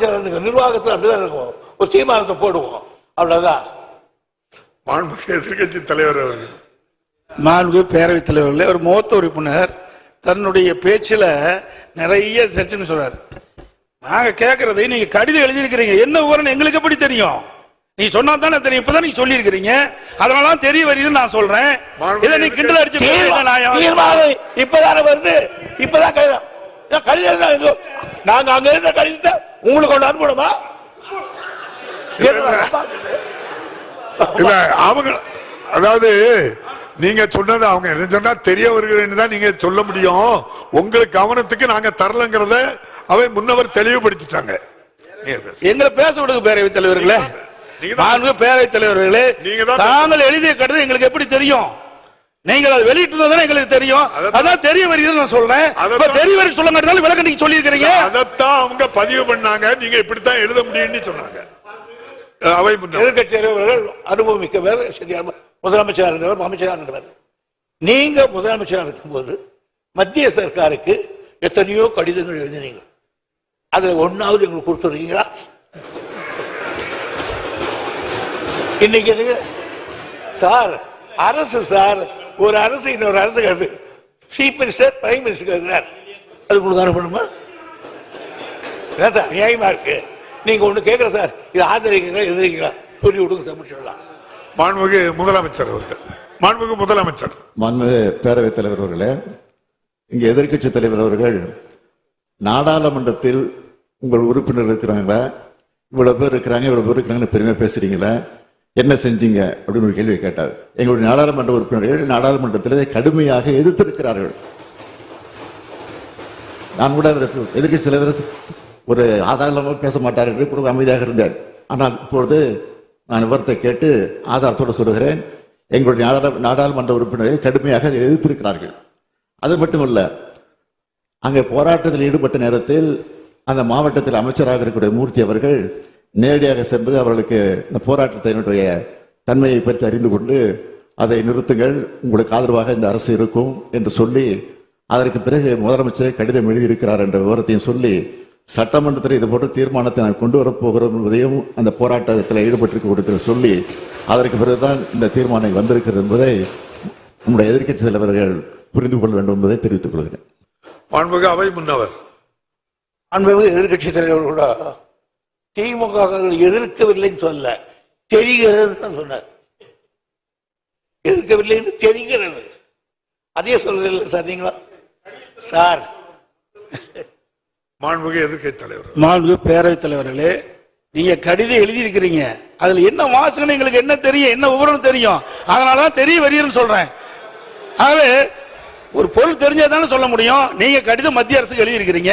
நிர்வாகத்தில் அப்படிதான் இருக்கும். ஒரு தீர்மானத்தை போடுவோம். அவ்வளவுதான். மாண்புமிகு எதிர்க்கட்சி தலைவர் அவர்கள். மாண்பு பேரவைத் தலைவர்களே ஒரு மூத்த உறுப்பினர் தன்னுடைய பேச்சுல நிறைய செக்ஷன் சொல்றாரு. நாங்க கேட்கறதை நீங்க கடிதம் எழுதியிருக்கிறீங்க. என்ன விவரம் எங்களுக்கு எப்படி தெரியும்? நீ சொன்னா தானே தெரியும். இப்பதான் நீங்க சொல்லியிருக்கிறீங்க. அதனால தான் தெரிய வருதுன்னு நான் சொல்றேன். இதை நீ கிண்டல் அடிச்சு இப்பதானே வருது. இப்பதான் கடிதம். கடிதம்? நாங்க அங்க இருந்த கடிதத்தை உங்களுக்கு கொண்டு அனுப்பணுமா? இல்ல அவங்க அதாவது நீங்க சொன்னது அவங்க என்ன சொன்னா தெரிய வருகிறேன்னு தான் நீங்க சொல்ல முடியும். உங்களுக்கு கவனத்துக்கு நாங்க தரலங்கிறத அவை முன்னவர் தெளிவுபடுத்திட்டாங்க. எங்களை பேச விடுங்க பேரவைத் தலைவர்களே. மாண்பு பேரவைத் தலைவர்களே தாங்கள் எழுதிய கடிதம் எங்களுக்கு எப்படி தெரியும்? நீங்கள் அதை வெளியிட்டு தானே எங்களுக்கு தெரியும். அதான் தெரிய வருகிறது நான் சொல்றேன். தெரிய வரி சொல்ல மாட்டேன் விளக்கம் நீங்க சொல்லியிருக்கிறீங்க. அதைத்தான் அவங்க பதிவு பண்ணாங்க. நீங்க இப்படித்தான் எழுத முடியும்னு சொன்னாங்க. அவை எதிர்கட்சி தலைவர்கள் அனுபவம் மிக்கவர் முதலமைச்சராக இருந்தவர் அமைச்சராக இருந்தவர். நீங்க முதலமைச்சராக இருக்கும்போது மத்திய சர்க்காருக்கு எத்தனையோ கடிதங்கள் எழுதினீங்க. அதுல ஒன்னாவது எங்களுக்கு கொடுத்துருக்கீங்களா? இன்னைக்கு நீங்க சார் அரசு சார் ஒரு அரசு இன்னொரு அரசு அரசு சீஃப் மினிஸ்டர் பிரைம் மினிஸ்டர் எழுதுறார் அது உங்களுக்கு அனுப்பணுமா என்ன சார் நியாயமா இருக்கு. நீங்க ஒண்ணு கேட்கற சார் இது ஆதரிக்கிறீங்களா எதிர்க்கிறீங்களா? சொல்லி விடுங்க தமிழ் சொல்லலாம் மாண்புமிகு முதலமைச்சர் அவர்கள். மாண்புமிகு முதலமைச்சர். மாண்புமிகு பேரவைத் தலைவர் அவர்களே இங்க எதிர்க்கட்சி தலைவர் அவர்கள் நாடாளுமன்றத்தில் உங்கள் உறுப்பினர் இருக்கிறாங்களா? இவ்வளவு பேர் இருக்கிறாங்க இவ்வளவு பேர் இருக்கிறாங்கன்னு பெருமையா பேசுறீங்களா? என்ன செஞ்சீங்க? அப்படின்னு ஒரு கேள்வி கேட்டார். எங்களுடைய நாடாளுமன்ற உறுப்பினர்கள் நாடாளுமன்றத்தில் கடுமையாக எதிர்த்திருக்கிறார்கள். நான் கூட அதற்கு சில ஒரு ஆதாரமாக பேச மாட்டார் என்று அமைதியாக இருந்தார் ஆனால் இப்பொழுது நான் விவரத்தை கேட்டு ஆதாரத்தோடு சொல்கிறேன் எங்களுடைய நாடாளு- நாடாளுமன்ற உறுப்பினர்கள் கடுமையாக அதை எதிர்த்திருக்கிறார்கள். அது மட்டுமல்ல அங்கே போராட்டத்தில் ஈடுபட்ட நேரத்தில் அந்த மாவட்டத்தில் அமைச்சராக இருக்கக்கூடிய மூர்த்தி அவர்கள் நேரடியாக சென்று அவர்களுக்கு இந்த போராட்டத்தினுடைய தன்மையை பற்றி அறிந்து கொண்டு அதை நிறுத்துங்கள் உங்களுக்கு ஆதரவாக இந்த அரசு இருக்கும் என்று சொல்லி அதற்கு பிறகு முதலமைச்சர் கடிதம் எழுதியிருக்கிறார் என்ற விவரத்தையும் சொல்லி சட்டமன்றத்தில் இது போன்ற தீர்மானத்தை நான் கொண்டு வரப்போகிறோம் என்பதையும் அந்த போராட்டத்தில் ஈடுபட்டிருக்க சொல்லி அதற்கு பிறகுதான் இந்த தீர்மானம் வந்திருக்கிறது என்பதை நம்முடைய எதிர்க்கட்சி தலைவர்கள் புரிந்து கொள்ள வேண்டும் என்பதை தெரிவித்துக் கொள்கிறேன். அவை முன்னவர். அன்பு எதிர்கட்சி தலைவர் கூட திமுக எதிர்க்கவில்லைன்னு சொல்ல தெரிகிறது தான் சொன்னார். எதிர்க்கவில்லை என்று தெரிகிறது. அதே சொல்றீங்களா சார் நீங்களா? சார். மாண்புமிகு எதிர்க்கட்சி தலைவர் மாண்பு பேரவைத் தலைவர்களே நீங்க கடிதம் எழுதியிருக்கிறீங்க. அதுல என்ன வாசனை எங்களுக்கு என்ன தெரியும் என்ன விவரம் தெரியும்? அதனால தான் தெரிய வருகிறேன்னு சொல்றேன். ஆகவே ஒரு பொருள் தெரிஞ்சா தானே சொல்ல முடியும். நீங்க கடிதம் மத்திய அரசுக்கு எழுதியிருக்கிறீங்க.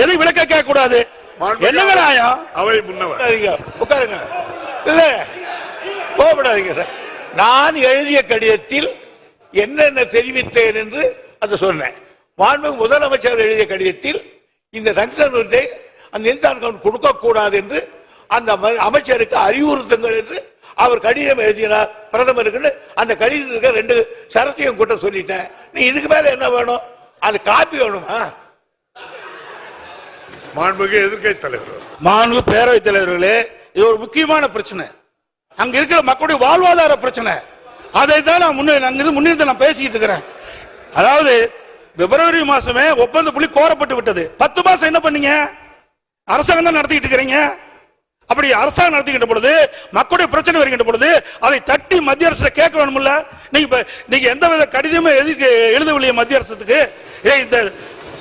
எதையும் விளக்க கேட்க கூடாது. என்னங்க நியாயம் அவை முன்னவர். உட்காருங்க இல்ல கோபப்படாதீங்க சார். நான் எழுதிய கடிதத்தில் என்னென்ன தெரிவித்தேன் என்று அதை சொன்னேன். மாண்பு முதலமைச்சர் எழுதிய கடிதத்தில் இந்த ரங்ஷன் விருதை அந்த இன்சான் கொடுக்க கூடாது என்று அந்த அமைச்சருக்கு அறிவுறுத்துங்கள் என்று அவர் கடிதம் எழுதினார் பிரதமருக்கு அந்த கடிதத்துக்கு ரெண்டு சரத்தையும் கூட்ட சொல்லிட்டேன். நீ இதுக்கு மேல என்ன வேணும்? அது காப்பி வேணுமா? மாண்புமிகு எதிர்க்கட்சி தலைவர் மாண்பு பேரவைத் தலைவர்களே இது ஒரு முக்கியமான பிரச்சனை. அங்க இருக்கிற மக்களுடைய வாழ்வாதார பிரச்சனை. அதை தான் நான் முன்னே அங்கிருந்து நான் பேசிக்கிட்டு இருக்கிறேன். அதாவது பிப்ரவரி மாசமே ஒப்பந்த புள்ளி கோரப்பட்டு விட்டது. பத்து மாசம் என்ன பண்ணீங்க? அரசாங்கம் தான் நடத்திக்கிட்டு இருக்கிறீங்க. அப்படி அரசாங்கம் நடத்திக்கிட்ட பொழுது மக்களுடைய பிரச்சனை வருகின்ற பொழுது அதை தட்டி மத்திய அரசு கேட்க வேணும்ல நீங்க நீங்க எந்த வித கடிதமும் எதுக்கு எழுதவில்லையே மத்திய அரசுக்கு. ஏ இந்த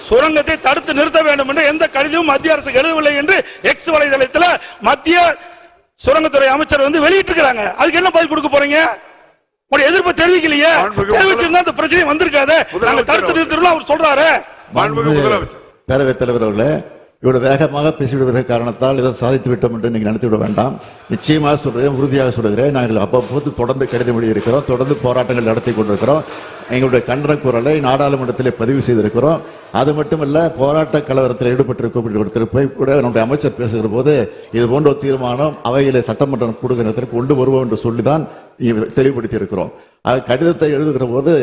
சுரங்கத்தை தடுத்து நிறுத்த வேண்டும் என்று எந்த கடிதமும் மத்திய அரசுக்கு எழுதவில்லை என்று எக்ஸ் வலைதளத்தில் மத்திய சுரங்கத்துறை அமைச்சர் வந்து வெளியிட்டு இருக்காங்க அதுக்கு என்ன பதில் கொடுக்க போறீங்க? உங்களுடைய எதிர்ப்பு தெரிவிக்கலையே. தெரிவிச்சிருந்தா அந்த பிரச்சனை வந்திருக்காது. நாங்க தடுத்து நிறுத்தணும் அவர் சொல்றாரு. பேரவைத் தலைவர் அவர்களே இவ்வளவு வேகமாக பேசிவிடுகிற காரணத்தால் இதை சாதித்து விட்டோம் என்று நீங்கள் நினைத்து விட வேண்டாம். நிச்சயமாக சொல்கிறேன் உறுதியாக சொல்கிறேன் நாங்கள் அப்பப்போது தொடர்ந்து கடிதம் எழுதியிருக்கிறோம் தொடர்ந்து போராட்டங்கள் நடத்தி கொண்டிருக்கிறோம். எங்களுடைய கண்டன குரலை நாடாளுமன்றத்தில் பதிவு செய்திருக்கிறோம். அது மட்டுமல்ல போராட்ட கலவரத்தில் ஈடுபட்டிருக்க போய் கூட நம்முடைய அமைச்சர் பேசுகிற போது இது போன்ற ஒரு தீர்மானம் அவையிலே சட்டமன்றம் கொடுக்கிற நேரத்தில் கொண்டு வருவோம் என்று சொல்லிதான் தெளிவுபடுத்தி இருக்கிறோம் கடிதத்தை எழுதுகிற போது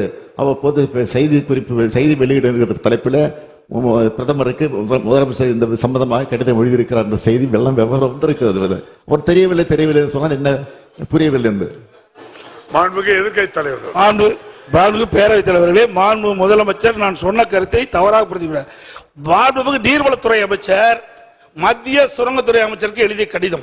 அவ்வப்போது செய்தி குறிப்பு செய்தி வெளியிடுகிற தலைப்பில் பிரதமருக்கு முத- முதலமைச்சர் இந்த சம்பந்தமாக கடிதம் எழுதியிருக்கிறார் என்ற செய்தி வெள்ளம் விவரம் வந்திருக்கிறது. அவர் தெரியவில்லை தெரியவில்லை சொன்னால் என்ன புரியவில்லை என்று. மாண்புமிகு எதிர்க்கட்சி தலைவர் மாண்பு மாண்பு பேரவைத் தலைவர்களே மாண்பு முதலமைச்சர் நான் சொன்ன கருத்தை தவறாக புரிந்துவிடார் மாண்புமிகு நீர்வளத்துறை அமைச்சர் மத்திய சுரங்கத்துறை அமைச்சருக்கு எழுதிய கடிதம்.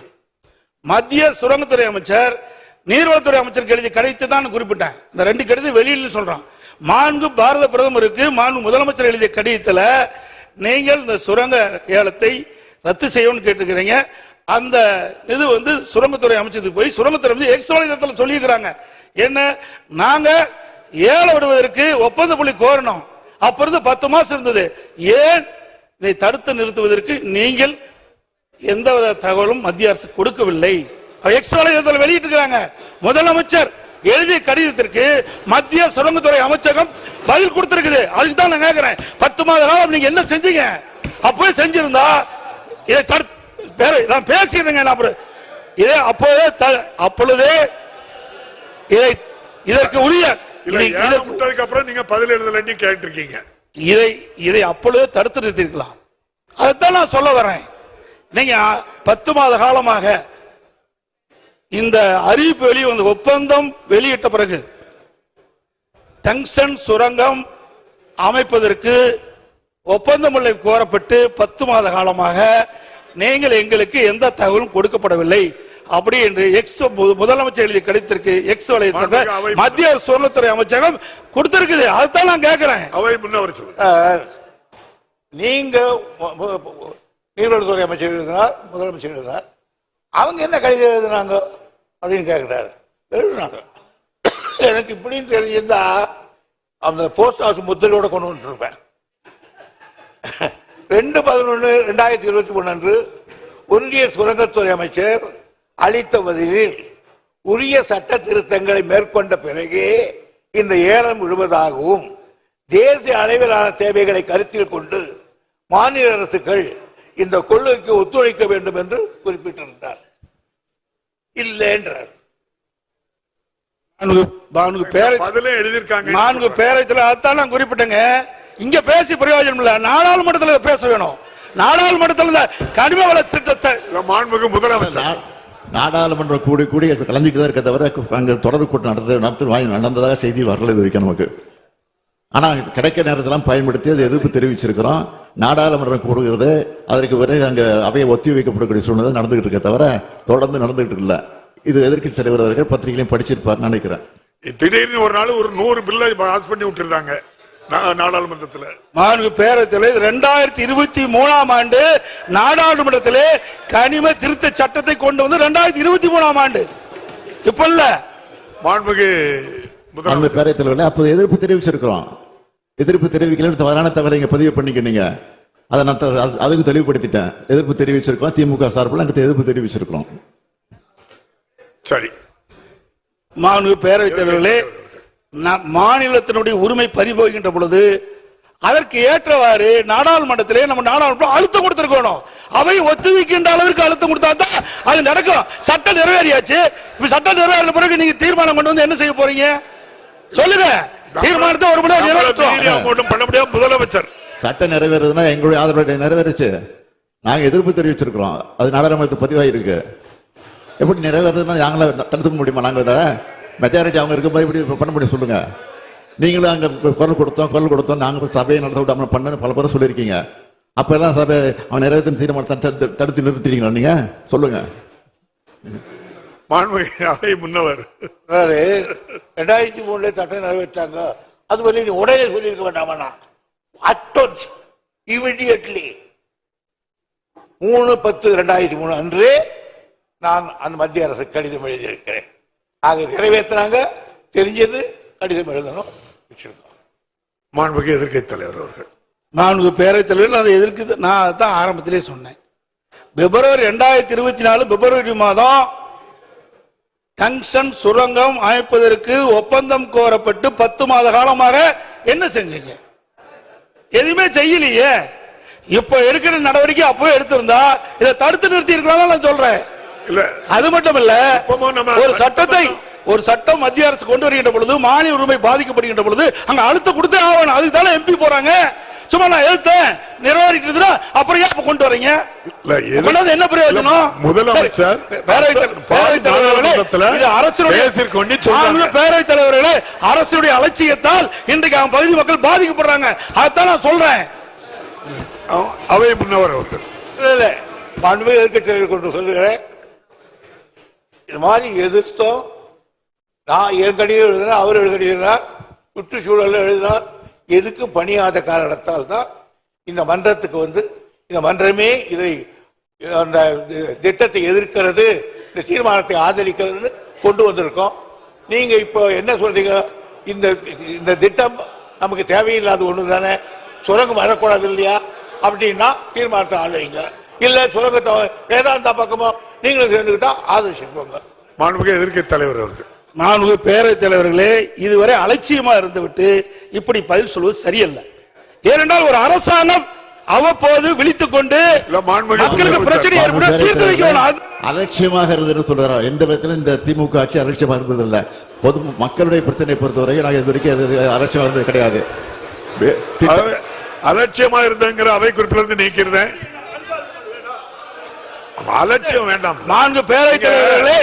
மத்திய சுரங்கத்துறை அமைச்சர் நீர்வளத்துறை அமைச்சருக்கு எழுதிய கடிதத்தை தான் நான் குறிப்பிட்டேன். இந்த ரெண்டு கடிதம் வெளியில சொல்றான். மாண்பு பாரத பிரதமருக்கு மாண்பு முதலமைச்சர் எழுதிய கடிதத்தில் நீங்கள் இந்த சுரங்க ஏலத்தை ரத்து செய்யணும்னு கேட்டுக்கிறீங்க. அந்த இது வந்து சுரங்கத்துறை அமைச்சத்துக்கு போய் சுரங்கத்துறை வந்து எக்ஸ் சொல்லியிருக்கிறாங்க. என்ன? நாங்க ஏலம் விடுவதற்கு ஒப்பந்த புள்ளி கோரணும். அப்ப இருந்து பத்து மாசம் இருந்தது. ஏன் இதை தடுத்து நிறுத்துவதற்கு நீங்கள் எந்த வித தகவலும் மத்திய அரசு கொடுக்கவில்லை? எக்ஸ் வெளியிட்டு வெளியிட்டிருக்கிறாங்க. முதலமைச்சர் எழுதிய கடிதத்திற்கு மத்திய சுரங்கத்துறை அமைச்சகம் பதில் கொடுத்திருக்குது. அதுக்கு தான் நான் கேட்கிறேன் பத்து மாத காலம் நீங்க என்ன செஞ்சீங்க? அப்பவே செஞ்சிருந்தா இதை பேர- நான் பேசிடுறேங்க நான் அப்புறம். இதை அப்போதே அப்பொழுதே இதை இதற்கு உரிய விட்டதுக்கு அப்புறம் நீங்க பதில் எழுதலன்னு கேட்டிருக்கீங்க. இதை இதை அப்பொழுதே தடுத்து நிறுத்திருக்கலாம் அதைத்தான் நான் சொல்ல வரேன். நீங்க பத்து மாத காலமாக இந்த அறிவிப்பு வெளியே வந்து ஒப்பந்தம் வெளியிட்ட பிறகு டங்ஸ்டன் சுரங்கம் அமைப்பதற்கு ஒப்பந்தமுல்லை கோரப்பட்டு பத்து மாத காலமாக நீங்கள் எங்களுக்கு எந்த தகவலும் கொடுக்கப்படவில்லை. அப்படி என்று எக்ஸ் மு- முதலமைச்சர் எழுதிய கடிதத்திற்கு எக்ஸ் வலையத்தில் மத்திய சுரங்கத்துறை அமைச்சகம் கொடுத்திருக்குது. அதுதான் நான் கேட்கிறேன் அவை முன்னவர் நீங்க நீர்வளத்துறை அமைச்சர் எழுதினார் முதலமைச்சர் எழுதினார். அவங்க என்ன கடிதம் எழுதுனாங்க? அப்படின்னு கேட்கிறாரு எழுதுனாங்க எனக்கு இப்படின்னு தெரிஞ்சிருந்தா அந்த போஸ்ட் ஆஃபீஸ் முத்திரையோட கொண்டு வந்துருப்பேன். ரெண்டு பதினொன்று ரெண்டாயிரத்தி இருபத்தி மூணு அன்று ஒன்றிய சுரங்கத்துறை அமைச்சர் அளித்த பதிலில் உரிய சட்ட திருத்தங்களை மேற்கொண்ட பிறகே இந்த ஏலம் விழுவதாகவும் தேசிய அளவிலான தேவைகளை கருத்தில் கொண்டு மாநில அரசுகள் இந்த கொள்கைக்கு ஒத்துழைக்க வேண்டும் என்று குறிப்பிட்டிருந்தார். இல்லை என்றார் நான்கு நான்கு பேரை பதிலே எழுதியிருக்காங்க. நான்கு பேரத்தில் அதான் நான் குறிப்பிட்டேங்க. இங்க பேசி பிரயோஜனம் இல்ல. நாடாளுமன்றத்தில் பேச வேணும். நாடாளுமன்றத்தில் இந்த கனிம வள திட்டத்தை மாண்புமிகு முதலமைச்சர். நாடாளுமன்றம் கூடி கூடி கலந்துட்டு தான் இருக்க தவிர அங்க தொடர் கூட்டம் நடந்தது நடத்து வாய் நடந்ததாக செய்தி வரல இது வரைக்கும் நமக்கு. ஆனா கிடைக்க நேரத்தெல்லாம் பயன்படுத்தி அதை எதிர்ப்பு தெரிவிச்சிருக்கிறோம். நாடாளுமன்றம் கூடுகிறது அதற்கு பிறகு அங்க அவையை ஒத்தி வைக்கப்படக்கூடிய சூழ்நிலை நடந்துகிட்டு இருக்க தவிர தொடர்ந்து நடந்துகிட்டு இல்ல. இது எதிர்க்கட்சி தலைவர் அவர்கள் பத்திரிகையிலையும் படிச்சிருப்பார்னு நினைக்கிறேன். திடீர்னு ஒரு நாள் ஒரு நூறு பில்லை பாஸ் பண்ணி விட்டுருந்தாங்க நா- நாடாளுமன்றத்துல. நான்கு பேரத்தில் ரெண்டாயிரத்தி இருபத்தி மூணாம் ஆண்டு நாடாளுமன்றத்திலே கனிம திருத்த சட்டத்தை கொண்டு வந்து ரெண்டாயிரத்தி இருபத்தி மூணாம் ஆண்டு. இப்ப இல்ல. மாண்புமிகு அந்த முதலமைச்சர். பேரவைத் தலைவர்களே அப்போ எதிர்ப்பு தெரிவிச்சிருக்கிறோம். எதிர்ப்பு தெரிவிக்கல தவறான தகவலை இங்க பதிவு பண்ணிக்கினீங்க அதை நான் த- அது- அதுக்கு தெளிவுபடுத்திட்டேன். எதிர்ப்பு தெரிவிச்சிருக்கோம் திமுக சார்பில் அங்கே எதிர்ப்பு தெரிவிச்சிருக்கிறோம். சரி. மாண்பு பேரவைத் தலைவர்களே மாநிலத்தினுடைய உரிமை பறிபோகின்ற பொழுது அதற்கு ஏற்றவாறு நாடாளுமன்றத்திலே நம்ம நாடாளுமன்றம் அழுத்தம் கொடுத்திருக்கணும். அவை ஒத்துழைக்கின்ற அளவிற்கு அழுத்தம் கொடுத்தா தான் அது நடக்கும். சட்டம் நிறைவேறியாச்சு. இப்ப சட்டம் நிறைவேறின பிறகு நீங்க தீர்மானம் கொண்டு வந்து என்ன செய்ய போறீங்க சொல்லுங்க தீர்மானத்தை ஒரு முறை மீறி ஒன்றும் பண்ண முடியாது முதலமைச்சர். சட்டம் நிறைவேறதுன்னா எங்களுடைய ஆதரவு நிறைவேறுச்சு. நாங்க எதிர்ப்பு தெரிவிச்சிருக்கிறோம். அது நாடாளுமன்றத்துக்கு பதிவாயிருக்கு. எப்படி நிறைவேறதுன்னா நாங்கள தடுத்துக்க முடியுமா நாங்க மெஜாரிட்டி அவங்க இருக்கும்போது இப்படி பண்ண முடியும் சொல்லுங்க. நீங்களும் அங்க குரல் கொடுத்தோம் குரல் கொடுத்தோம். நாங்க சபையை நடத்த விடாம பண்ண பல பேரும் சொல்லியிருக்கீங்க. அப்ப எல்லாம் சபை அவன் நிறைவேற்றும் தீர்மானத்தை தடுத்து தடுத்து நிறுத்திட்டீங்களா நீங்க? சொல்லுங்க. மாண்புமிகு முன்னவர். ரெண்டாயிரத்தி மூணுல சட்டம் நிறைவேற்றாங்க. அது வழி நீ உடனே சொல்லியிருக்க வேண்டாமா அட்டோன்ஸ் இமிடியட்லி மூணு பத்து ரெண்டாயிரத்தி மூணு அன்று நான் அந்த மத்திய அரசு கடிதம் எழுதியிருக்கிறேன். ஆக நிறைவேற்றினாங்க. தெரிஞ்சது கடிதம் எழுதணும் வச்சிருக்கோம். மாண்புமிகு எதிர்க்கட்சி தலைவர் அவர்கள். நான்கு பேரவைத் தலைவர்கள் அதை எதிர்க்கு நான் அதான் ஆரம்பத்திலே சொன்னேன். பிப்ரவரி ரெண்டாயிரத்தி இருபத்தி நாலு பிப்ரவரி மாதம் டங்ஷன் சுரங்கம் அமைப்பதற்கு ஒப்பந்தம் கோரப்பட்டு பத்து மாத காலமாக என்ன செஞ்சீங்க? எதுவுமே செய்யலையே. இப்ப எடுக்கிற நடவடிக்கை அப்பவே எடுத்திருந்தா இதை தடுத்து நிறுத்தி இருக்கலாம் நான் சொல்றேன். இல்ல. அது மட்டும் இல்ல ஒரு சட்டத்தை ஒரு சட்டம் மத்திய அரசு கொண்டு வருகின்ற பொழுது மானிய உரிமை பாதிக்கப்படுகின்ற பொழுது அங்க அழுத்த கொடுத்தே ஆகணும். அதுக்கு தானே எம்பி போறாங்க. சும்மா நான் எழுத்தேன் நிறைவேறிட்டு அப்புறம் ஏன் இப்ப கொண்டு வரீங்க? என்ன பிரயோஜனம்? முதலமைச்சர் சரி, பேரவைத் தலைவர், பேரவைத் தலைவர்களே. நாங்களும் பேரவைத் தலைவர்களே அரசுடைய அலட்சியத்தால் இன்றைக்கு அவன் பகுதி மக்கள் பாதிக்கப்படுறாங்க. அதான் நான் சொல்றேன். அவ- அவை முன்னவர் ஒருத்தர் இல்ல, இல்ல. மாண்புமிகு எதிர்க்கட்சியை கொண்டு சொல்லுகிறேன். இது மாதிரி எதிர்த்தோம் நான் என் கடிதம் எழுதினா அவர் எழுதினார் சுற்றுச்சூழல் எழுதினார். எதுக்கும் பணியாத காரணத்தால் தான் இந்த மன்றத்துக்கு வந்து இந்த மன்றமே இதை அந்த திட்டத்தை எதிர்க்கிறது இந்த தீர்மானத்தை ஆதரிக்கிறதுன்னு கொண்டு வந்திருக்கோம். நீங்க இப்போ என்ன சொல்றீங்க? இந்த இந்த திட்டம் நமக்கு தேவையில்லாத ஒன்று தானே சுரங்கம் வரக்கூடாது இல்லையா? அப்படின்னா தீர்மானத்தை ஆதரிங்க. இல்ல சுரங்கத்தை வேதாந்தா பக்கமோ நீங்களும் சேர்ந்துக்கிட்டா போங்க மாண்புமிகு எதிர்க்கட்சி தலைவர் அவர்கள். நான்கு பேரவைத் தலைவர்களே இதுவரை அலட்சியமா இருந்துவிட்டு இப்படி பதில் சொல்வது சரியல்ல. ஏனென்றால் ஒரு அரசாங்கம் அவ்வப்போது விழித்துக் கொண்டு மக்களுக்கு பிரச்சனை ஏற்பட தீர்த்து வைக்கணும். அலட்சியமாக இருந்ததுன்னு சொல்றாரு? எந்த விதத்திலும் இந்த திமுக ஆட்சி அலட்சியமா இருந்தது இல்ல பொது மக்களுடைய பிரச்சனையை பொறுத்தவரை நாங்கள் இது வரைக்கும் அது அலட்சியமா இருந்தது கிடையாது. அலட்சியமா இருந்தங்கிற அவை குறிப்பிலிருந்து நீக்கிறேன் அலட்சியம் வேண்டாம். நான்கு பேரவைத் தலைவர்களே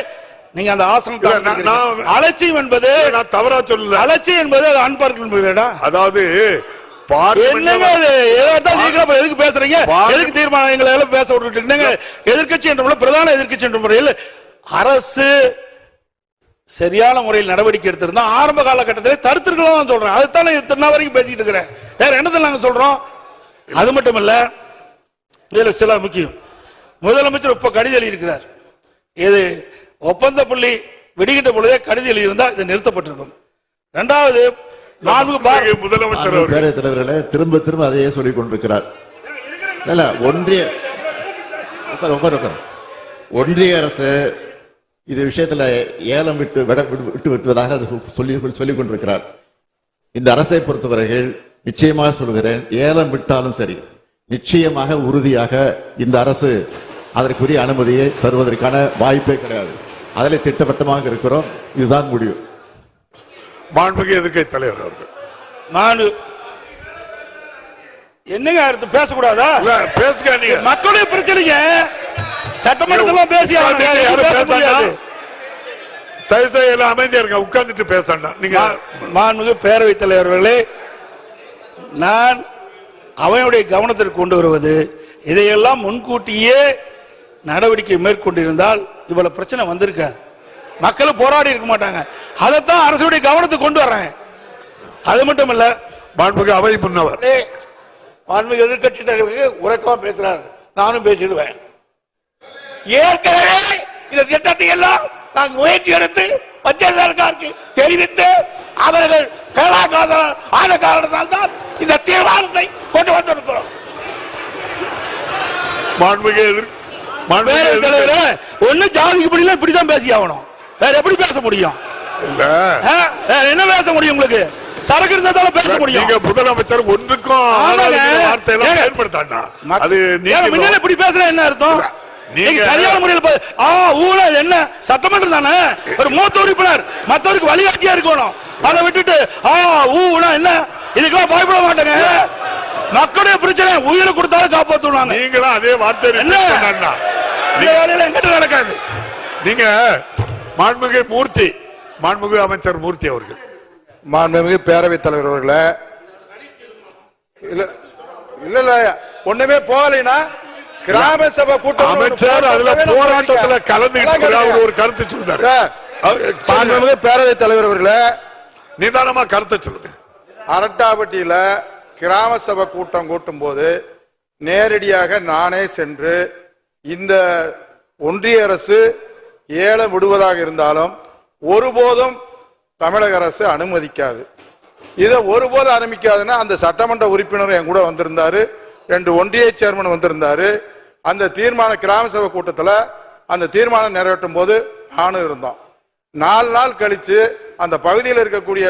நீங்க அந்த அமர்ந்திருக்கிறீங்க. அலட்சியம் என்பது நான் தவறா சொல்லல. அலட்சியம் என்பது அது அன்பார்க்கா அதாவது என்னங்க எதுக்கு பேசுறீங்க? எதுக்கு தீர்மானம்? எங்களை எல்லாம் பேச விட்டுட்டு என்னங்க? எதிர்க்கட்சி என்ற பிரதான எதிர்க்கட்சி என்ற முறையில் அரசு சரியான முறையில் நடவடிக்கை எடுத்திருந்தா ஆரம்ப காலகட்டத்தில் தடுத்திருக்கலாம் சொல்றேன். அதுதான் இத்தனை வரைக்கும் பேசிட்டு இருக்கிறேன். வேற என்னத்தை நாங்க சொல்றோம்? அது மட்டும் இல்ல இதுல சில முக்கியம். முதலமைச்சர் இப்ப கடிதம் எழுதியிருக்கிறார். இது ஒப்பந்த புள்ளி விடுகின்ற பொழுதே கடிதம் எழுதியிருந்தா இது நிறுத்தப்பட்டிருக்கும். இரண்டாவது நான்கு பார் முதலமைச்சர் தலைவர்களே திரும்ப திரும்ப அதையே சொல்லிக் கொண்டிருக்கிறார். இல்ல ஒன்றிய. ஒன்றிய அரசு இது விஷயத்துல ஏலம் விட்டு விட விட்டு- விட்டு விட்டுவதாக அது சொல்லி சொல்லிக் கொண்டிருக்கிறார். இந்த அரசை பொறுத்தவரையில் நிச்சயமாக சொல்கிறேன் ஏலம் விட்டாலும் சரி நிச்சயமாக உறுதியாக இந்த அரசு அதற்குரிய அனுமதியை தருவதற்கான வாய்ப்பே கிடையாது. அதில் திட்டவட்டமாக இருக்கிறோம். இதுதான் முடிவு. மாண்புமிகு எதிர்க்கட்சி தலைவர் அவர்கள். நான் என்னங்க அடுத்து பேசக்கூடாதா? இல்ல பேசுங்க நீங்க மக்களுடைய பிரச்சனைங்க. சட்டமன்றத்துல பேசி. தயவு எல்லாம் அமைதியா இருங்க. உட்கார்ந்துட்டு பேசண்டா நீங்க மாண்புமிகு பேரவைத் தலைவர்களே நான் அவனுடைய கவனத்திற்கு கொண்டு வருவது இதையெல்லாம் முன்கூட்டியே நடவடிக்கை மேற்கொண்டிருந்தால் இவ்வளவு பிரச்சனை வந்திருக்காது மக்களும் போராடி இருக்க மாட்டாங்க. அதைத்தான் அரசுடைய கவனத்துக்கு கொண்டு வர்றேன். அது மட்டும் இல்ல மாண்புமிகு அவை முன்னவர். மாண்புமிகு எதிர்க்கட்சி தலைவருக்கு உறக்கமா பேசுறாரு. நானும் பேசிடுவேன். ஏற்கனவே இந்த திட்டத்தை எல்லாம் நாங்கள் முயற்சி எடுத்து மத்திய சர்க்காருக்கு தெரிவித்து அவர்கள் கேளாக்காத ஆன காரணத்தால் தான் இந்த தீர்மானத்தை கொண்டு வந்திருக்கிறோம். மாண்புமிகு பேரவைத் தலைவரே ஒண்ணு ஜாதிக்கு இப்படிலாம் இப்படிதான் பேசி ஆகணும் வேற எப்படி பேச முடியும்? என்ன பேச முடியும் உங்களுக்கு? சரக்கு இருந்தா பேச முடியும். நீங்க முதலமைச்சர் ஒன்றுக்கும் வார்த்தையெல்லாம். பயன்படுத்தாண்டா அது முன்னால இப்படி பேசுற என்ன அர்த்தம்? நீங்க- சரியான முறையில் ஆ ஊழ என்ன? சட்டமன்றம் தானே? ஒரு மூத்த உறுப்பினர் மத்தவருக்கு வழிகாட்டியா இருக்கணும். அதை விட்டுட்டு ஆ ஊனா என்ன? இதுக்கெல்லாம் பயப்பட மாட்டேங்க. மக்களுடைய பிரச்சனை உயிரை கொடுத்தாலும் காப்பாத்துவாங்க. நீங்களும் அதே வார்த்தை என்ன? இந்த வேலையில எங்கிட்ட நடக்காது. நீங்க மாண்புமிகு மூர்த்தி மாண்புமிகு அமைச்சர் மூர்த்தி அவர்கள். மாண்புமிகு பேரவைத் தலைவர் அவர்களே. இல்ல இல்ல இல்ல ஒண்ணுமே போகலைன்னா கிராம சபை கூட்டம் அமைச்சர் அதுல போராட்டத்துல கலந்துக்கிட்டு அவர் ஒரு கருத்து சொல்றாரு. மாண்புமிகு பேரவைத் தலைவர் அவர்களே. நிதானமா கருத்தை சொல்லுங்க. அரட்டாப்பட்டியில கிராம சபை கூட்டம் கூட்டும் போது நேரடியாக நானே சென்று இந்த ஒன்றிய அரசு ஏலம் விடுவதாக இருந்தாலும் ஒருபோதும் தமிழக அரசு அனுமதிக்காது. இதை ஒருபோதும் அனுமதிக்காதுன்னா அந்த சட்டமன்ற உறுப்பினர் என் கூட வந்திருந்தாரு ரெண்டு ஒன்றிய சேர்மன் வந்திருந்தாரு. அந்த தீர்மான கிராம சபை கூட்டத்தில் அந்த தீர்மானம் நிறைவேற்றும் போது நானும் இருந்தோம். நாலு நாள் கழிச்சு அந்த பகுதியில் இருக்கக்கூடிய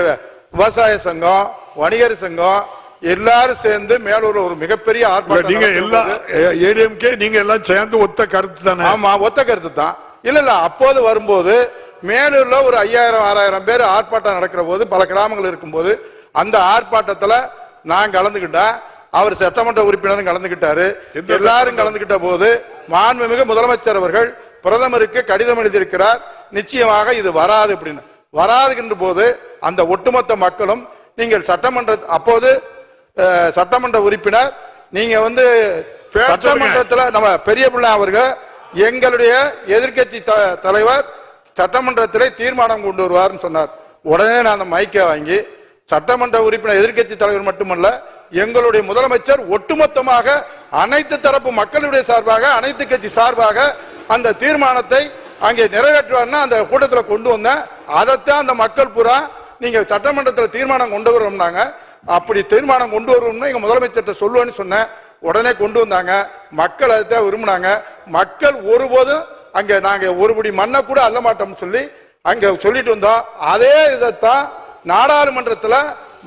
விவசாய சங்கம் வணிகர் சங்கம் எல்லாரும் சேர்ந்து மேலூர்ல ஒரு மிகப்பெரிய ஆர்ப்பாட்டம் நீங்க போது- ஏடிஎம்கே நீங்க எல்லாம் சேர்ந்து ஒத்த கருத்து தானே ஆமா ஒத்த கருத்து தான் இல்ல இல்ல அப்போது வரும்போது மேலூர்ல ஒரு ஐயாயிரம் ஆறாயிரம் பேர் ஆர்ப்பாட்டம் நடக்கிற போது பல கிராமங்கள் இருக்கும்போது அந்த ஆர்ப்பாட்டத்துல நான் கலந்துக்கிட்டேன் அவர் சட்டமன்ற உறுப்பினரும் கலந்துக்கிட்டாரு எந்த எல்லாரும் கலந்துக்கிட்ட போது மாண்புமிகு முதலமைச்சர் அவர்கள் பிரதமருக்கு கடிதம் எழுதியிருக்கிறார் நிச்சயமாக இது வராது அப்படின்னு வராதுகின்ற போது அந்த ஒட்டுமொத்த மக்களும் நீங்கள் சட்டமன்ற அப்போது சட்டமன்ற உறுப்பினர் நீங்க வந்து சட்டமன்றத்தில் நம்ம பெரிய பிள்ளை அவர்கள் எங்களுடைய எதிர்க்கட்சி த- தலைவர் சட்டமன்றத்திலே தீர்மானம் கொண்டு வருவார்னு சொன்னார். உடனே நான் அந்த மைக்கை வாங்கி சட்டமன்ற உறுப்பினர் எதிர்க்கட்சி தலைவர் மட்டுமல்ல எங்களுடைய முதலமைச்சர் ஒட்டுமொத்தமாக அனைத்து தரப்பு மக்களுடைய சார்பாக அனைத்து கட்சி சார்பாக அந்த தீர்மானத்தை அங்கே நிறைவேற்றுவார்னா அந்த கூட்டத்தில் கொண்டு வந்தேன். அதைத்தான் அந்த மக்கள் பூரா நீங்க சட்டமன்றத்தில் தீர்மானம் கொண்டு வரோம்னாங்க அப்படி தீர்மானம் கொண்டு வருவோம்னு எங்க முதலமைச்சர்கிட்ட சொல்லுவேன்னு சொன்னேன். உடனே கொண்டு வந்தாங்க. மக்கள் அதைத்தான் விரும்பினாங்க. மக்கள் ஒருபோதும் அங்க நாங்க ஒருபடி மண்ணை கூட அள்ள மாட்டோம்னு சொல்லி அங்க சொல்லிட்டு வந்தோம். அதே இதைத்தான் நாடாளுமன்றத்துல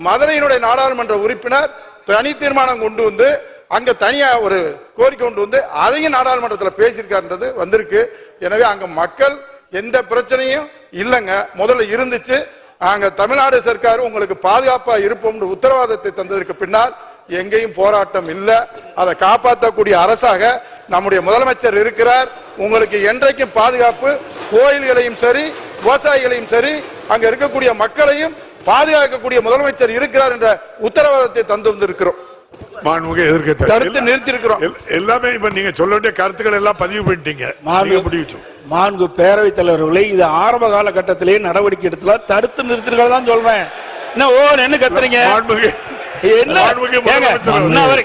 மதுரையினுடைய நாடாளுமன்ற உறுப்பினர் தனி தீர்மானம் கொண்டு வந்து அங்க தனியா ஒரு கோரிக்கை கொண்டு வந்து அதையும் நாடாளுமன்றத்துல பேசியிருக்காருன்றது வந்திருக்கு. எனவே அங்க மக்கள் எந்த பிரச்சனையும் இல்லைங்க. முதல்ல இருந்துச்சு. நாங்க தமிழ்நாடு சர்க்கார் உங்களுக்கு பாதுகாப்பா இருப்போம்னு உத்தரவாதத்தை தந்ததற்கு பின்னால் எங்கேயும் போராட்டம் இல்ல. அதை காப்பாற்றக்கூடிய அரசாக நம்முடைய முதலமைச்சர் இருக்கிறார். உங்களுக்கு என்றைக்கும் பாதுகாப்பு கோயில்களையும் சரி விவசாயிகளையும் சரி அங்க இருக்கக்கூடிய மக்களையும் பாதுகாக்கக்கூடிய முதலமைச்சர் இருக்கிறார் என்ற உத்தரவாதத்தை தந்து வந்திருக்கிறோம். மாண்புமிகு எதிர்க்கட்சி தடுத்து நிறுத்தி இருக்கிறோம் எல்- எல்லாமே இப்ப நீங்க சொல்ல வேண்டிய கருத்துக்கள் எல்லாம் பதிவு பண்ணிட்டீங்க. சொல்லுங்க. மாண்பு பேரவைத் தலைவர்களை இது ஆரம்ப காலகட்டத்திலேயே நடவடிக்கை எடுத்துல தடுத்து நிறுத்திருக்கிறதா தான் சொல்றேன். என்ன ஓ என்ன கத்துறீங்க?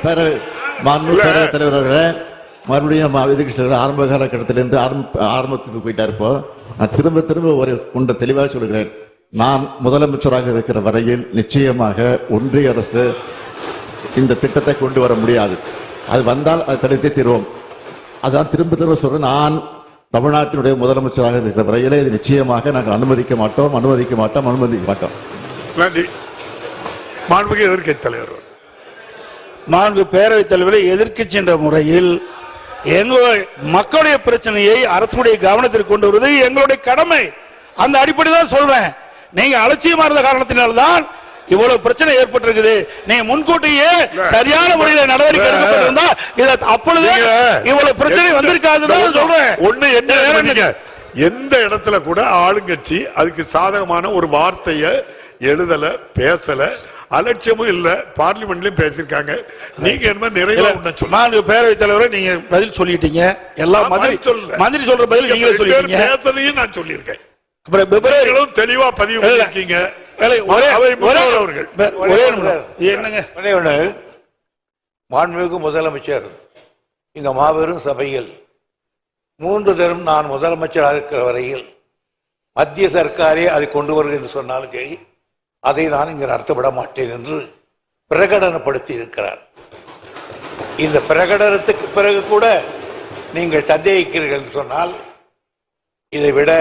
பேரவைத் தலைவர் அவர்களே. மறுபடியும் தலைவர் ஆரம்ப காலகட்டத்திலிருந்து ஆரம்ப ஆரம்பத்துக்கு போயிட்டார் இப்போ. நான் திரும்ப திரும்ப ஒரு ஒன்றை தெளிவாக சொல்கிறேன் நான் முதலமைச்சராக இருக்கிற வரையில் நிச்சயமாக ஒன்றிய அரசு இந்த திட்டத்தை கொண்டு வர முடியாது. அது வந்தால் அதை தடுத்தே தீர்வோம். அதான் திரும்ப திரும்ப சொல்றேன். நான் தமிழ்நாட்டினுடைய முதலமைச்சராக இருக்கிற வரையிலே இது நிச்சயமாக நாங்கள் அனுமதிக்க மாட்டோம் அனுமதிக்க மாட்டோம் அனுமதிக்க மாட்டோம். நன்றி. மாண்புமிகு எதிர்க்கட்சி தலைவர். மாண்பு பேரவைத் தலைவரை எதிர்க்கட்சி என்ற முறையில் எங்கள் மக்களுடைய பிரச்சனையை அரசுடைய கவனத்திற்கு கொண்டு வருவது எங்களுடைய கடமை. அந்த அடிப்படை தான் சொல்றேன். நீங்க அலட்சியமா இருந்த காரணத்தினால்தான் இவ்வளவு பிரச்சனை ஏற்பட்டிருக்குது. நீங்க முன்கூட்டியே சரியான முறையில் நடவடிக்கை எடுக்கப்பட்டிருந்தா இத அப்பொழுது இவ்வளவு பிரச்சனை வந்திருக்காதுதான் சொல்றேன். ஒண்ணு என்ன எந்த இடத்துல கூட ஆளுங்கட்சி அதுக்கு சாதகமான ஒரு வார்த்தைய எழுதல பேசல. அலட்சியமும் இல்ல. பார்லிமெண்ட்லயும் பேசியிருக்காங்க. நீங்க என்ன சொல்லுங்க. மாண்பு பேரவைத் தலைவரை நீங்க பதில் சொல்லிட்டீங்க. எல்லாம் மந்திரி சொல்லல. மந்திரி சொல்ற பதில் நீங்களே சொல்லிட்டீங்க. பேசுறதையும் நான் சொல்லியிருக்கேன். அப்புறம் பிப்ரவரி நீங்களும் தெளிவா பதிவு இல்ல. மாண்புமிகு முதலமைச்சர். இந்த மாபெரும் சபையில் மூன்று தரம் நான் முதலமைச்சராக இருக்கிற வரையில் மத்திய சர்க்காரே அதை கொண்டு வருகிறது என்று சொன்னாலும் சரி அதை நான் இங்கு நடத்தப்பட மாட்டேன் என்று பிரகடனப்படுத்தி இருக்கிறார். இந்த பிரகடனத்துக்கு பிறகு கூட நீங்கள் சந்தேகிக்கிறீர்கள் என்று சொன்னால் இதை விட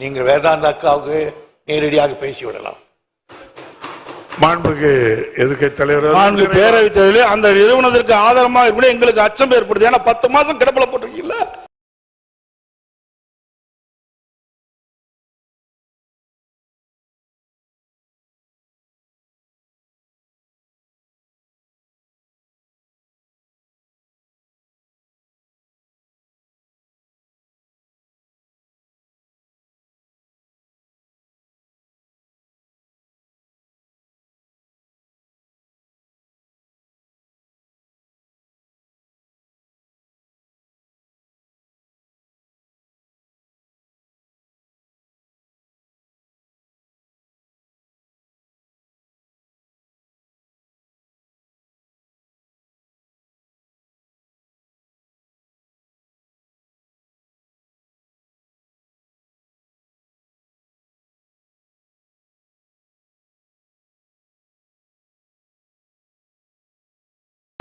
நீங்கள் வேதாந்த அக்காவுக்கு நேரடியாக பேசிவிடலாம். மாண்புக்கு எதிர்க்கட்சி தலைவர் அவர்கள் பேரவைத் தலைவர்களே அந்த நிறுவனத்திற்கு ஆதரமா இருக்கணும் எங்களுக்கு அச்சம் ஏற்படுது. ஏன்னா பத்து மாசம் கிடப்பில போட்டிருக்கீங்களா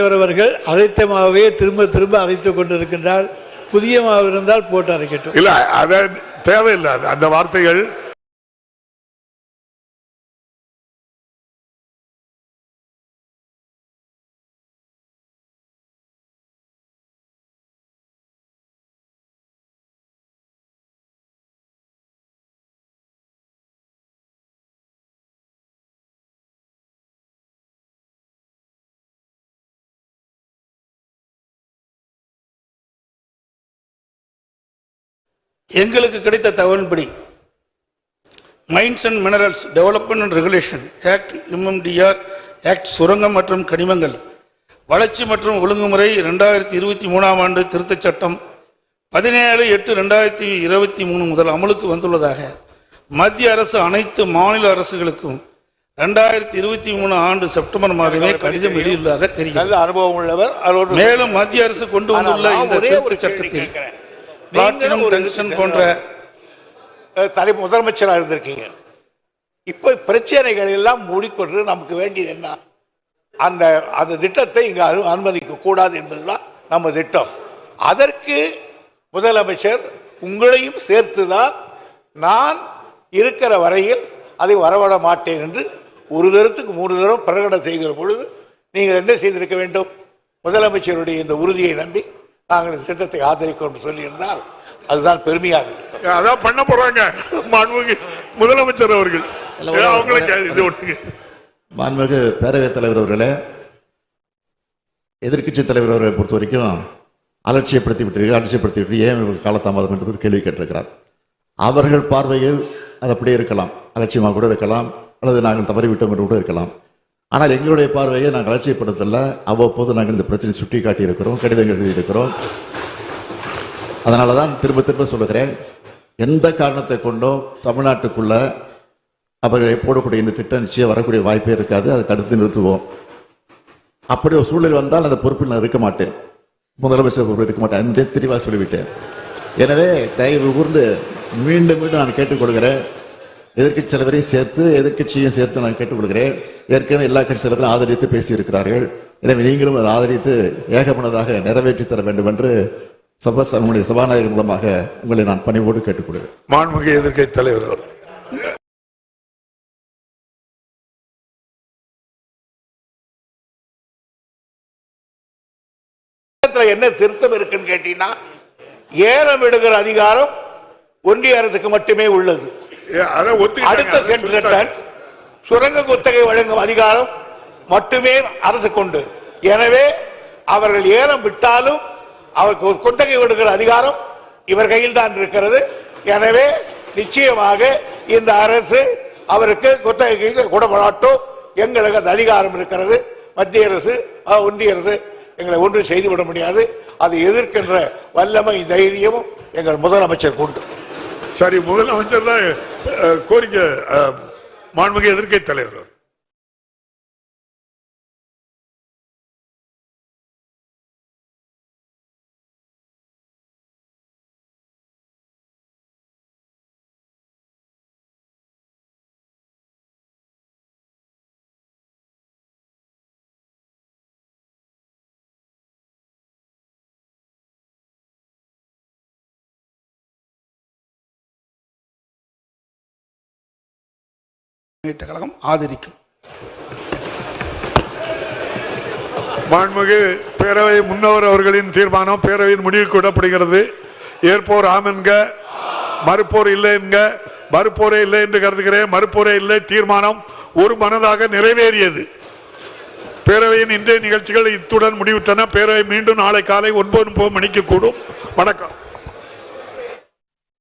அவர்கள் அரைத்த மாவையே திரும்ப திரும்ப அழைத்துக் கொண்டிருக்கின்றார். புதிய மாவு இருந்தால் போட்டு அரைக்கட்டும். இல்ல அத தேவையில்லை அந்த வார்த்தைகள் எங்களுக்கு கிடைத்த தகவலின்படி mines and minerals development and regulation act MMDR act சுரங்கம் மற்றும் கனிமங்கள் வளர்ச்சி மற்றும் ஒழுங்குமுறை ரெண்டாயிரத்தி இருபத்தி மூணாம் ஆண்டு திருத்தச் சட்டம் பதினேழு எட்டு ரெண்டாயிரத்தி இருபத்தி மூணு முதல் அமலுக்கு வந்துள்ளதாக மத்திய அரசு அனைத்து மாநில அரசுகளுக்கும் ரெண்டாயிரத்தி இருபத்தி மூணு ஆண்டு செப்டம்பர் மாதமே கடிதம் வெளியுள்ளதாக தெரிகிறது அனுபவம் உள்ளவர் மேலும் மத்திய அரசு கொண்டு வந்துள்ள இந்த திருத்தச் சட்டத்தில். பிளாட்டினம் டங்ஷன் போன்ற தலை முதலமைச்சராக இருந்திருக்கீங்க. இப்ப பிரச்சனைகள் எல்லாம் மூடிக்கொண்டு நமக்கு வேண்டியது என்ன? அந்த அந்த திட்டத்தை இங்க அனு அனுமதிக்க கூடாது என்பதுதான் நம்ம திட்டம். அதற்கு முதலமைச்சர் உங்களையும் சேர்த்துதான் நான் இருக்கிற வரையில் அதை வரவிட மாட்டேன் என்று ஒரு தரத்துக்கு மூணு தரம் பிரகடனம் செய்கிற பொழுது நீங்கள் என்ன செய்திருக்க வேண்டும்? முதலமைச்சருடைய இந்த உறுதியை நம்பி நாங்கள் இந்த திட்டத்தை ஆதரிக்கிறோம் என்று சொல்லியிருந்தால் அதுதான் பெருமையாக அதான் பண்ண போறாங்க. மாண்புமிகு முதலமைச்சர் அவர்கள். மாண்புமிகு பேரவைத் தலைவர் அவர்களே எதிர்க்கட்சி தலைவர் அவர்களை பொறுத்த வரைக்கும் அலட்சியப்படுத்தி விட்டீர்கள் அலட்சியப்படுத்தி விட்டு ஏன் இவர்கள் காலதாமதம் என்று ஒரு கேள்வி கேட்டிருக்கிறார். அவர்கள் பார்வையில் அது அப்படியே இருக்கலாம் அலட்சியமாக கூட இருக்கலாம் அல்லது நாங்கள் தவறிவிட்டோம் என்று கூட இருக்கலாம். ஆனால் எங்களுடைய பார்வையை நாங்கள் அலட்சியப்படுத்தல அவ்வப்போது நாங்கள் இந்த பிரச்சனை சுட்டி காட்டி இருக்கிறோம் கடிதங்கள் எழுதியிருக்கிறோம். அதனால தான் திரும்ப திரும்ப சொல்லுகிறேன் எந்த காரணத்தை கொண்டும் தமிழ்நாட்டுக்குள்ள அவர்கள் போடக்கூடிய இந்த திட்டம் நிச்சயம் வரக்கூடிய வாய்ப்பே இருக்காது அதை தடுத்து நிறுத்துவோம். அப்படி ஒரு சூழல் வந்தால் அந்த பொறுப்பில் நான் இருக்க மாட்டேன். முதலமைச்சர் பொறுப்பில் இருக்க மாட்டேன். அந்த தெளிவாக சொல்லிவிட்டேன். எனவே தயவு கூர்ந்து மீண்டும் மீண்டும் நான் கேட்டுக்கொள்கிறேன். எதிர்க்கட்சி தலைவரையும் சேர்த்து எதிர்க்கட்சியும் சேர்த்து நான் கேட்டுக்கொள்கிறேன். ஏற்கனவே எல்லா கட்சி தலைவரும் ஆதரித்து பேசியிருக்கிறார்கள். எனவே நீங்களும் அதை ஆதரித்து ஏகமனதாக நிறைவேற்றி தர வேண்டும் என்று சபா நம்முடைய சபாநாயகர் மூலமாக உங்களை நான் பணிவோடு கேட்டுக்கொள்கிறேன். மாண்புமிகு எதிர்க்கட்சி தலைவர் என்ன திருத்தம் இருக்குன்னு கேட்டீங்கன்னா ஏலம் விடுகிற அதிகாரம் ஒன்றிய அரசுக்கு மட்டுமே உள்ளது. அடுத்த. சென்ட்ரல் சுரங்க குத்தகை வழங்கும் அதிகாரம் மட்டுமே அரசு கொண்டு எனவே அவர்கள் ஏலம் விட்டாலும் அவருக்கு ஒரு குத்தகை விடுகிற அதிகாரம் இவர் கையில் தான் இருக்கிறது. எனவே நிச்சயமாக இந்த அரசு அவருக்கு குத்தகைக்கு கூடப்படாட்டும் எங்களுக்கு அந்த அதிகாரம் இருக்கிறது. மத்திய அரசு ஒன்றிய அரசு எங்களை ஒன்றும் செய்துவிட முடியாது. அதை எதிர்க்கின்ற வல்லமை தைரியமும் எங்கள் முதலமைச்சர் கொண்டு சரி முதலமைச்சர் தான் கோரிக்கை மாண்புமிகு எதிர்க்கை தலைவர் முன்னேற்ற கழகம் ஆதரிக்கும். மாண்புமிகு பேரவை முன்னவர் அவர்களின் தீர்மானம் பேரவையின் முடிவுக்கு விடப்படுகிறது. ஏற்போர் ஆம் என்க மறுப்போர் இல்லை என்க மறுப்போரே இல்லை என்று கருதுகிறேன். மறுப்போரே இல்லை தீர்மானம் ஒரு மனதாக நிறைவேறியது. பேரவையின் இன்றைய நிகழ்ச்சிகள் இத்துடன் முடிவுற்றன. பேரவை மீண்டும் நாளை காலை ஒன்பது முப்பது மணிக்கு கூடும். வணக்கம்.